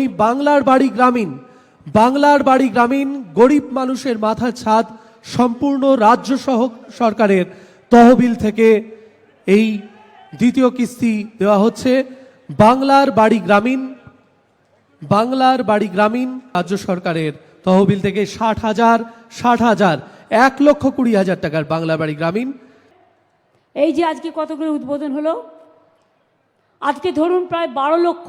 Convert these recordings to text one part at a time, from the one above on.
এই বাংলার বাড়ি গ্রামীণ। বাংলার বাড়ি গ্রামীণ গরিব মানুষের মাথার ছাদ সম্পূর্ণ রাজ্য সরকারের তহবিল থেকে এই দ্বিতীয় কিস্তি দেওয়া হচ্ছে। বাংলার বাড়ি গ্রামীণ, বাংলার বাড়ি গ্রামীণ রাজ্য সরকারের তহবিল থেকে ষাট হাজার ষাট হাজার, এক লক্ষ কুড়ি হাজার টাকার বাংলার বাড়ি গ্রামীণ। এই যে আজকে কতগুলো উদ্বোধন হলো? আজকে ধরুন প্রায় বারো লক্ষ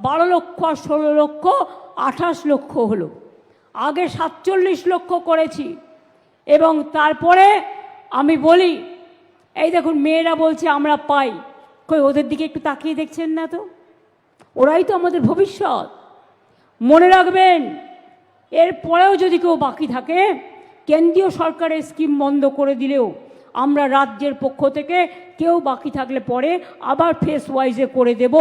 বারো লক্ষ আর ষোলো লক্ষ, আঠাশ লক্ষ হলো। আগে সাতচল্লিশ লক্ষ করেছি। এবং তারপরে আমি বলি, এই দেখুন, মেয়েরা বলছে, আমরা পাই। কই, ওদের দিকে একটু তাকিয়ে দেখছেন না তো? ওরাই তো আমাদের ভবিষ্যৎ। মনে রাখবেন এরপরেও যদি কেউ বাকি থাকে, কেন্দ্রীয় সরকারের স্কিম বন্ধ করে দিলেও আমরা রাজ্যের পক্ষ থেকে কেউ বাকি থাকলে পরে আবার ফেস ওয়াইজে করে দেব।